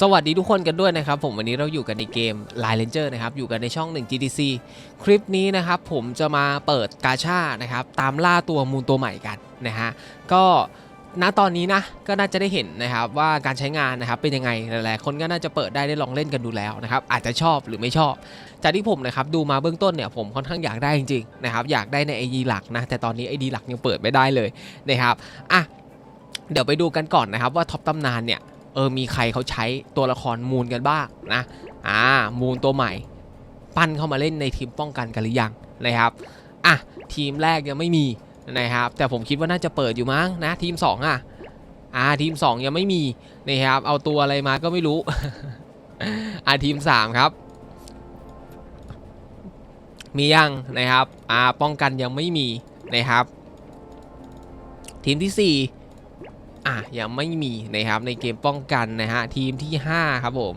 สวัสดีทุกคนกันด้วยนะครับ ผมวันนี้เราอยู่กันในเกม Line Ranger นะครับ อยู่กันในช่อง 1 GTC คลิปนี้นะครับ ผมจะมาเปิดกาชานะครับ ตามล่าตัวมูลตัวใหม่กันนะฮะก็ณตอนนี้นะก็น่าจะได้เห็นนะครับว่าการใช้งานนะครับเป็นยังไงหลายๆคนก็น่าจะเปิดได้ได้ลองเล่นกันดูแล้วนะครับอาจจะชอบหรือไม่ชอบ จากที่ผมนะครับดูมาเบื้องต้นเนี่ยผมค่อนข้างอยากได้จริงๆนะครับอยากได้ใน ID หลักนะแต่ตอนนี้ ID หลักยังเปิดไม่ได้เลยนะครับอะเดี๋ยวไปดูกันก่อนนะครับว่าท็อปตำนานเนี่ย เออมีใครเขาใช้ตัวละครมูลกันบ้างนะอ่ามูลตัวใหม่ ปั้นเข้ามาเล่นในทีมป้องกันกันหรือยังนะครับอะทีมแรกยังไม่มีนะครับแต่ผมคิดว่าน่าจะเปิดอยู่มั้งนะทีม 2 อะอ่าทีม 2 ยังไม่มีนะครับเอาตัวอะไรมาก็ไม่รู้อ่าทีม 3 ครับ มียังนะครับอ่าป้องกันยังไม่มีนะครับ ทีมที่ 4 อะยังไม่มีนะครับในเกมป้องกันนะฮะทีมที่ 5 ครับผม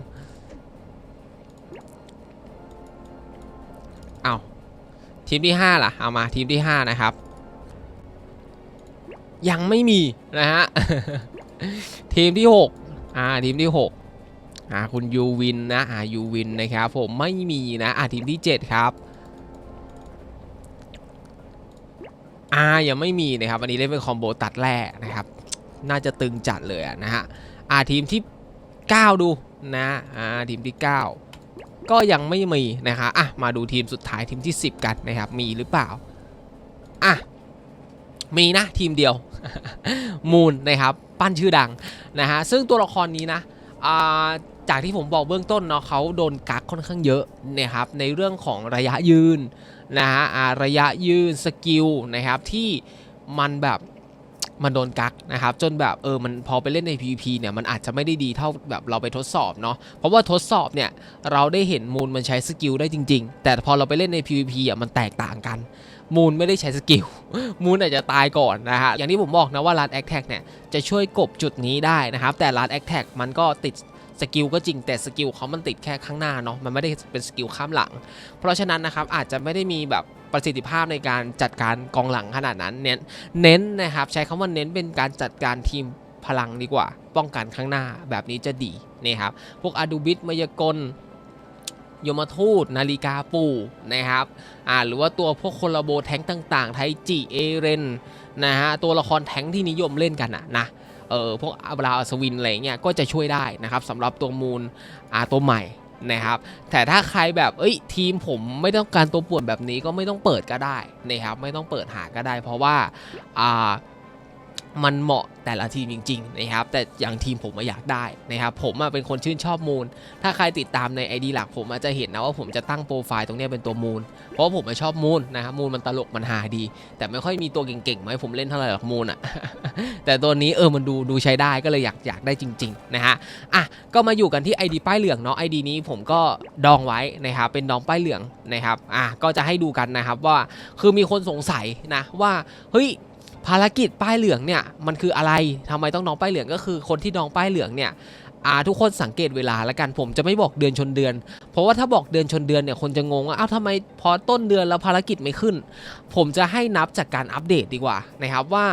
เอาทีมที่ 5 ล่ะ เอามาทีมที่ 5 นะครับ ยังไม่มีนะฮะทีมที่ 6 อ่าทีมที่ 6 อ่าคุณยูวินนะอ่ายูวินนะครับผมไม่มีนะอ่าทีมที่ 7 ครับอ่ายังไม่มีนะครับอันนี้เล่นเป็นคอมโบตัดแร่นะครับ น่าจะตึงจัดเลยนะฮะอ่าทีมที่ 9 ดูนะอ่าทีมที่ 9 ก็ยังไม่มีนะคะอะมาดูทีมสุดท้ายทีมที่ 10 กันนะครับมีหรือเปล่าอะมีนะทีมเดียวมูนนะครับปั้นชื่อดังนะฮะซึ่งตัวละครนี้นะอ่าจากที่ผมบอกเบื้องต้นเนาะเขาโดนกักค่อนข้างเยอะนะครับในเรื่องของระยะยืนนะฮะระยะยืนสกิลนะครับที่มันแบบ มันโดนกักนะครับจนแบบเออมันพอไปเล่นใน PVP เนี่ยมันอาจจะไม่ได้ดีเท่าแบบเราไปทดสอบเนาะเพราะว่าทดสอบเนี่ยเราได้เห็นมูลมันใช้สกิลได้จริง ๆ แต่พอเราไปเล่นใน PVP อะมันแตกต่างกัน มูลไม่ได้ใช้สกิลมูลอาจจะตายก่อนนะฮะอย่างที่ผมบอกนะว่ารัดแอคแท็กเนี่ยจะช่วยกบจุดนี้ได้นะครับแต่รัดแอคแท็กมันก็ติดสกิลก็จริงแต่สกิลเขามันติดแค่ข้างหน้าเนาะมันไม่ได้เป็นสกิลข้ามหลัง เพราะฉะนั้นนะครับอาจจะไม่ได้มีแบบ ประสิทธิภาพในการจัดการกองหลังขนาดนั้น เน้นเน้นนะครับใช้คำว่าเน้นเป็นการจัดการทีมพลังดีกว่า ป้องกันข้างหน้าแบบนี้จะดีนี่ครับพวกอาดูบิสมายกลยมทูตนาฬิกาปูนะครับอ่าหรือว่าตัวพวกคนระโบแท้งต่างๆ ไทจิเอเรนนะฮะตัวละครแท้งที่นิยมเล่นกันอะนะเออพวกอับราอัศวินอะไรเงี้ยก็จะช่วยได้นะครับสำหรับตัวมูลอ่าตัวใหม่ นะครับ แต่ถ้าใครแบบเอ้ยทีมผมไม่ต้องการตัวป่วนแบบนี้ก็ไม่ต้องเปิดก็ได้นะครับไม่ต้องเปิดหาก็ได้ เพราะว่าอ่า มันเหมาะแต่ละทีมจริงๆนะครับแต่อย่างทีมผมมาอยากได้นะครับผมเป็นคนชื่นชอบมูล ถ้าใครติดตามใน ID หลักผมอาจจะเห็นนะว่าผมจะตั้งโปรไฟล์ตรงนี้เป็นตัวมูล เพราะผมชอบมูลนะครับมูลมันตลกมันฮาดี แต่ไม่ค่อยมีตัวเก่งๆมาให้ผมเล่นเท่าไหร่หรอกมูลอะแต่ตัวนี้เออมันดูดูใช้ได้ก็เลยอยากอยากได้จริงๆนะฮะอะก็มาอยู่กันที่ ID ป้ายเหลืองเนาะ ID นี้ผมก็ดองไว้นะครับเป็นดองป้ายเหลืองนะครับอะก็จะให้ดูกันนะครับว่าคือมีคนสงสัยนะว่าเฮ้ย ภารกิจป้ายเหลืองเนี่ยมันคืออะไรทำไมต้องดองป้ายเหลืองก็คือคนที่ดองป้ายเหลืองเนี่ยอาทุกคนสังเกตเวลาละกันผมจะไม่บอกเดือนชนเดือน เพราะว่าถ้าบอกเดือนชนเดือนเนี่ยคนจะงงว่าอ้าวทำไมพอต้นเดือนแล้วภารกิจไม่ขึ้น ผมจะให้นับจากการอัปเดตดีกว่านะครับว่า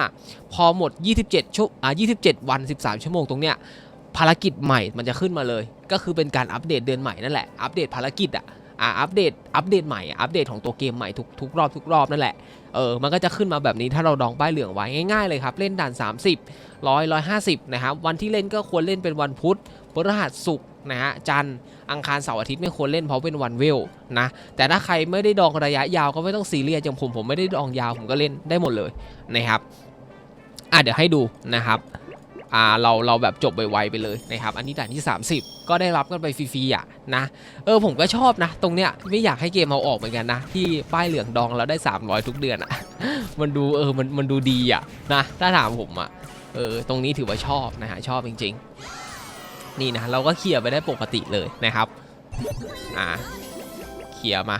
พอหมด 27ชั่วอ่า27 วัน 13 ชั่วโมงตรงเนี้ยภารกิจใหม่มันจะขึ้นมาเลย ก็คือเป็นการอัปเดตเดือนใหม่นั่นแหละอัปเดตภารกิจอะ อ่าอัปเดตอัปเดตใหม่อัปเดตของตัวเกมใหม่ทุกทุกรอบทุกรอบนั่นแหละเออมันก็จะขึ้นมาแบบนี้ถ้าเราดองป้ายเหลืองไว้ง่ายๆเลยครับ เล่นด่าน 30 100 150นะครับวันที่เล่นก็ควรเล่นเป็นวันพุธพฤหัสศุกร์นะฮะจันทร์อังคารเสาร์อาทิตย์ไม่ควรเล่นเพราะเป็นวันเวลนะแต่ถ้าใครไม่ได้ดองระยะยาวก็ไม่ต้องซีเรียสอย่างผมผมไม่ได้ดองยาวผมก็เล่นได้หมดเลยนะครับอะเดี๋ยวให้ดูนะครับ อ่าเราเราแบบจบไวๆไปเลยนะครับอันนี้ด่านที่ 30 ก็ได้รับกันไปฟรีๆอะนะเออผมก็ชอบนะ ตรงเนี้ยไม่อยากให้เกมเอาออกเหมือนกันนะ ที่ป้ายเหลืองดองแล้วได้ 300 ทุกเดือนอะมันดูเออมันมันดูดีอะนะถ้าถามผมอะเออตรงนี้ถือว่าชอบนะฮะชอบจริง ๆ นี่นะเราก็เคลียร์ไปได้ปกติเลยนะครับอ่าเคลียร์มา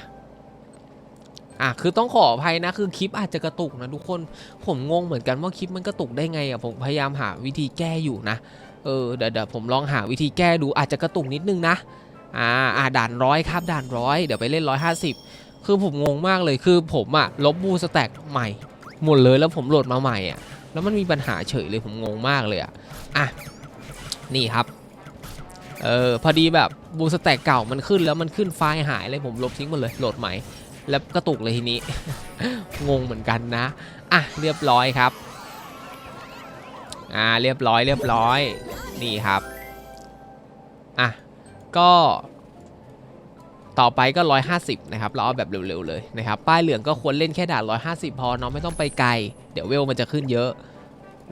อะคือต้องขออภัยนะคือคลิปอาจจะกระตุกนะทุกคนผมงงเหมือนกันว่าคลิปมันกระตุกได้ไงอะผมพยายามหาวิธีแก้อยู่นะเออเดี๋ยวเดี๋ยวผมลองหาวิธีแก้ดูอาจจะกระตุกนิดนึงนะอ่าอ่าด่านร้อยครับด่านร้อยเดี๋ยวไปเล่นร้อยห้าสิบคือผมงงมากเลยคือผมอะลบบูสแต็กใหม่หมดเลยแล้วผมโหลดมาใหม่อะแล้วมันมีปัญหาเฉยเลยผมงงมากเลยอะอะนี่ครับเออพอดีแบบบูสแต็กเก่ามันขึ้นแล้วมันขึ้นไฟล์หายเลยผมลบทิ้งหมดเลยโหลดใหม่ แล้วกระตุกเลยทีนี้ งงเหมือนกันนะ อะเรียบร้อยครับ อ่าเรียบร้อยเรียบร้อย นี่ครับ อะก็ต่อไปก็ 150 นะครับ เราเอาแบบเร็วๆเลยนะครับ ป้ายเหลืองก็ควรเล่นแค่ด่าน150 พอเนาะไม่ต้องไปไกล เดี๋ยวเวลมันจะขึ้นเยอะ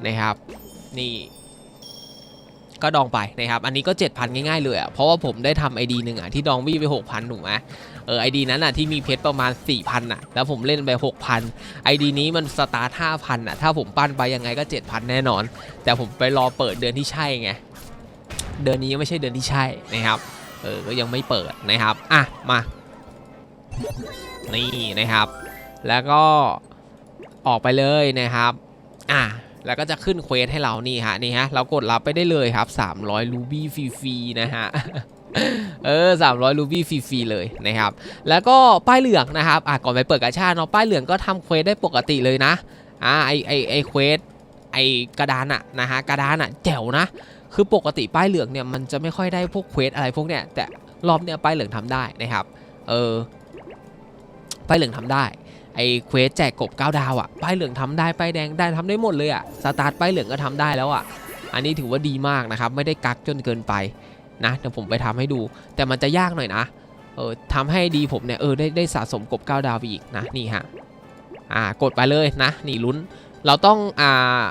นะครับ นี่ ก็ดองไปนะครับ อันนี้ก็ 7,000 ง่ายๆเลยอะ เพราะว่าผมได้ทำไอดีหนึ่งอะที่ดองวี่ไป 6,000ถูกไหมเออไอดีนั้นอะที่มีเพชรประมาณ 4,000อะ แล้วผมเล่นไป 6,000ไอดีนี้มันสตาร์ท5,000อะ ถ้าผมปั้นไปยังไงก็ 7,000 แน่นอน แต่ผมไปรอเปิดเดือนที่ใช่ไง เดือนนี้ยังไม่ใช่เดือนที่ใช่นะครับ เออ ก็ยังไม่เปิดนะครับ อะ มา นี่นะครับ แล้วก็ออกไปเลยนะครับ อะ แล้วก็จะขึ้นเควสให้เรานี่ฮะนี่ฮะเรากดรับไปได้เลยครับ 300รูบี้ฟรีๆนะฮะเออ300รูบี้ฟรีๆเลยนะครับ แล้วก็ป้ายเหลืองนะครับอะก่อนไปเปิดกาชาเนาะป้ายเหลืองก็ทำเควสได้ปกติเลยนะอ่าไอไอไอเควสไอกระดานอะนะฮะกระดานอะแจ๋วนะ คือปกติป้ายเหลืองเนี่ยมันจะไม่ค่อยได้พวกเควสอะไรพวกเนี้ยแต่รอบเนี้ยป้ายเหลืองทำได้นะครับ เออป้ายเหลืองทำได้ ไอ้เควสแจกกบ9ดาวอะป้ายเหลืองทำได้ป้ายแดงได้ทำได้หมดเลยอะสตาร์ทป้ายเหลืองก็ทำได้แล้วอะอันนี้ถือว่าดีมากนะครับไม่ได้กักจนเกินไปนะเดี๋ยวผมไปทำให้ดู แต่มันจะยากหน่อยนะเออทำให้ดีผมเนี่ยเออได้ได้สะสมกบ9ดาวไปอีกนะนี่ฮะอ่ากดไปเลยนะนี่ลุ้น เราต้องอ่า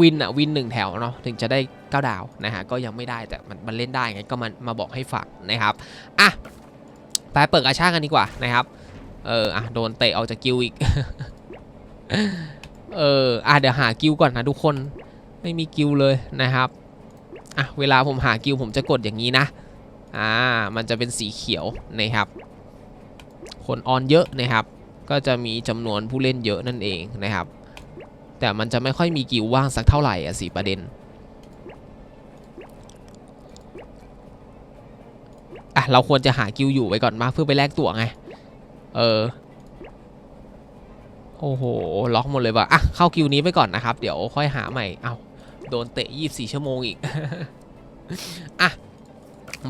วินอะวินหนึ่งแถวเนาะถึงจะได้9ดาวนะฮะก็ยังไม่ได้แต่มันมันเล่นได้ไงก็มันมาบอกให้ฟังนะครับอะไปเปิดอาชากันดีกว่านะครับ เอออะโดนเตะออกจากกิวอีก เอออะเดี๋ยวหากิวก่อนนะทุกคน ไม่มีกิวเลยนะครับ อะเวลาผมหากิวผมจะกดอย่างนี้นะ อ่า มันจะเป็นสีเขียวนะครับ คนออนเยอะนะครับ ก็จะมีจำนวนผู้เล่นเยอะนั่นเองนะครับ แต่มันจะไม่ค่อยมีกิวว่างสักเท่าไหร่อะสิประเด็นอะเราควรจะหากิวอยู่ไว้ก่อนมาเพื่อไปแลกตั๋วไง เออ โอ้โห ล็อกหมดเลยว่ะ อะ เข้ากิวนี้ไปก่อนนะครับ เดี๋ยวค่อยหาใหม่ เอาโดนเตะ 24 ชั่วโมงอีก อะ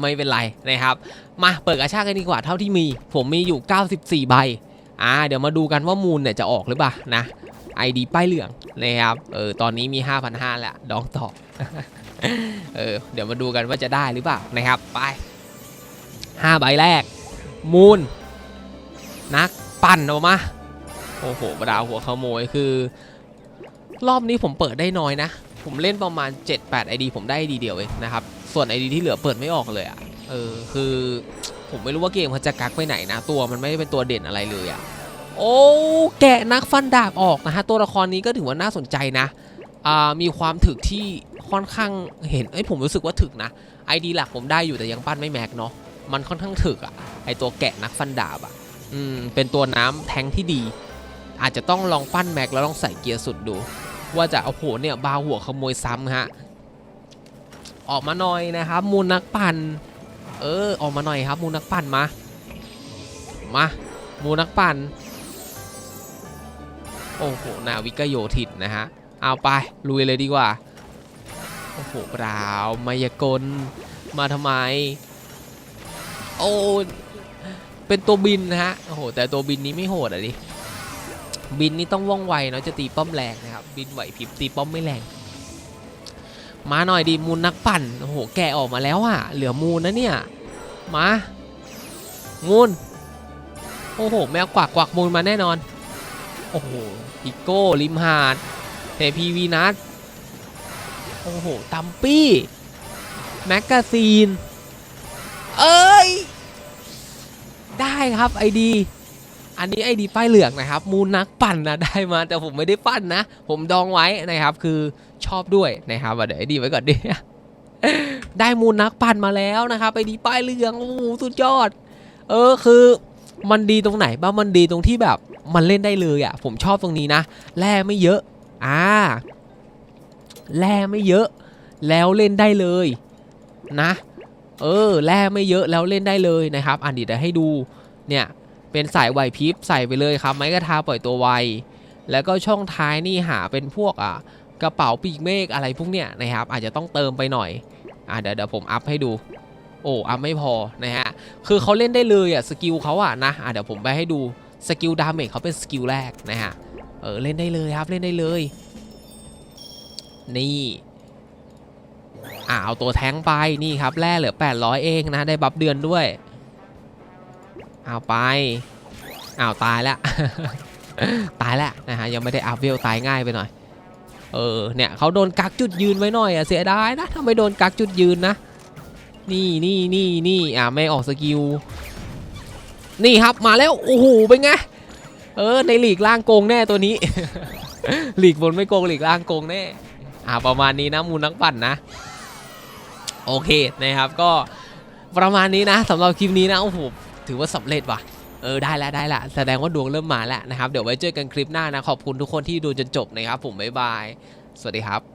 ไม่เป็นไรนะครับ มาเปิดกระชากกันดีกว่าเท่าที่มี ผมมีอยู่ 94 ใบ อ่า เดี๋ยวมาดูกันว่ามูลเนี่ยจะออกหรือเปล่านะ ID ป้ายเหลืองนะครับ เออ ตอนนี้มี 5,500แล้วดองต่อ เออ เดี๋ยวมาดูกันว่าจะได้หรือเปล่านะครับ ไป5ใบแรก มูล นักปั่นออกมา โอ้โหบรรดาหัวขโมยคือ รอบนี้ผมเปิดได้น้อยนะ ผมเล่นประมาณ 7-8 ID ผมได้ ID เดียวเองนะครับ ส่วน ID ที่เหลือเปิดไม่ออกเลยอะ่ะ เออ คือผมไม่รู้ว่าเกมเขาจะกักไปไหนนะ ตัวมันไม่ได้เป็นตัวเด่นอะไรเลยอะ่ะ โอ้แกะนักฟันดาบออกนะฮะ ตัวละครนี้ก็ถือว่าน่าสนใจนะอ่ามีความถึกที่ค่อนข้างเห็นเอ้ยผมรู้สึกว่าถึกนะ ID หลักผมได้อยู่แต่ยังปั้นไม่แม็กเนาะมันค่อนข้างถึกอะไอตัวแกะนักฟันดาบอะ อืมเป็นตัวน้ำแทงที่ดี อาจจะต้องลองปั้นแม็กแล้วลองใส่เกียร์สุดดู ว่าจะเอาโหเนี่ยบาหัวขโมยซ้ำฮะออกมาหน่อยนะครับ มูลนักปั่นเออออกมาหน่อยครับ มูลนักปั่นมามามูลนักปั่นโอ้โหนาวิกโยธินนะฮะเอาไปลุยเลยดีกว่าโอ้โหเปล่ามายากลมาทำไม โอ้ เป็นตัวบินนะฮะโอ้โหแต่ตัวบินนี้ไม่โหดอะดิบินนี่ต้องว่องไวเนาะจะตีป้อมแรงนะครับบินไหวพริบตีป้อมไม่แรง มาหน่อยดิมูลนักปั่นโอ้โหแกออกมาแล้วอะเหลือมูลนะเนี่ยมามูลโอ้โหแมวกวักกวักมูลมาแน่นอนโอ้โหพิโก้ริมหาดเทพีวีนัทโอ้โหตัมปี้แมกกาซีน เอ้ย ได้ครับไอดีอันนี้ไอดีป้ายเหลืองนะครับ มูลนักปั่นนะได้มาแต่ผมไม่ได้ปั้นนะ ผมดองไว้นะครับ คือชอบด้วยนะครับเดี๋ยวไอดีไว้ก่อนดิได้มูลนักปั่นมาแล้วนะครับไอดีป้ายเหลืองโอ้โหสุดยอด เออคือมันดีตรงไหนบ้างมันดีตรงที่แบบมันเล่นได้เลยอะ ผมชอบตรงนี้นะแร่ไม่เยอะอ่าแร่ไม่เยอะ แล้วเล่นได้เลยนะ เออแร่ไม่เยอะแล้วเล่นได้เลยนะครับอันนี้เดี๋ยวให้ดูเนี่ยเป็นสายไหวพริบใส่ไปเลยครับไม้กระทาปล่อยตัวไว แล้วก็ช่องท้ายนี่หาเป็นพวกอะกระเป๋าปีกเมฆอะไรพวกเนี้ยนะครับ อาจจะต้องเติมไปหน่อยอะเดี๋ยวเดี๋ยวผมอัพให้ดูโอ้อัพไม่พอนะฮะคือเขาเล่นได้เลยอะสกิลเขาอะนะอะเดี๋ยวผมไปให้ดูสกิลดาเมจเขาเป็นสกิลแรกนะฮะเออเล่นได้เลยครับเล่นได้เลย นี่ อ่าเอาตัวแท้งไปนี่ครับแร่เหลือ 800 เองนะได้บัฟเดือนด้วย เอาไปอ้าวตายแล้ว ตายแล้วนะฮะยังไม่ได้อัพเวลตายง่ายไปหน่อย เออเนี่ยเขาโดนกักจุดยืนไว้หน่อยอะเสียดายนะถ้าไม่โดนกักจุดยืนนะ นี่นี่นี่นี่อ่าไม่ออกสกิลนี่ครับมาแล้วโอ้โหเป็นไงเออในหลีกล่างโกงแน่ตัวนี้ หลีกบนไม่โกงหลีกล่างโกงแน่อ่าประมาณนี้นะมูลนักปั่นนะ โอเคนะครับก็ประมาณนี้นะสำหรับคลิปนี้นะโอ้โหถือว่าสำเร็จว่ะเออได้แล้วได้ละแสดงว่าดวงเริ่มมาแล้วนะครับ เดี๋ยวไว้เจอกันคลิปหน้านะ ขอบคุณทุกคนที่ดูจนจบนะครับผมบ๊ายบาย สวัสดีครับ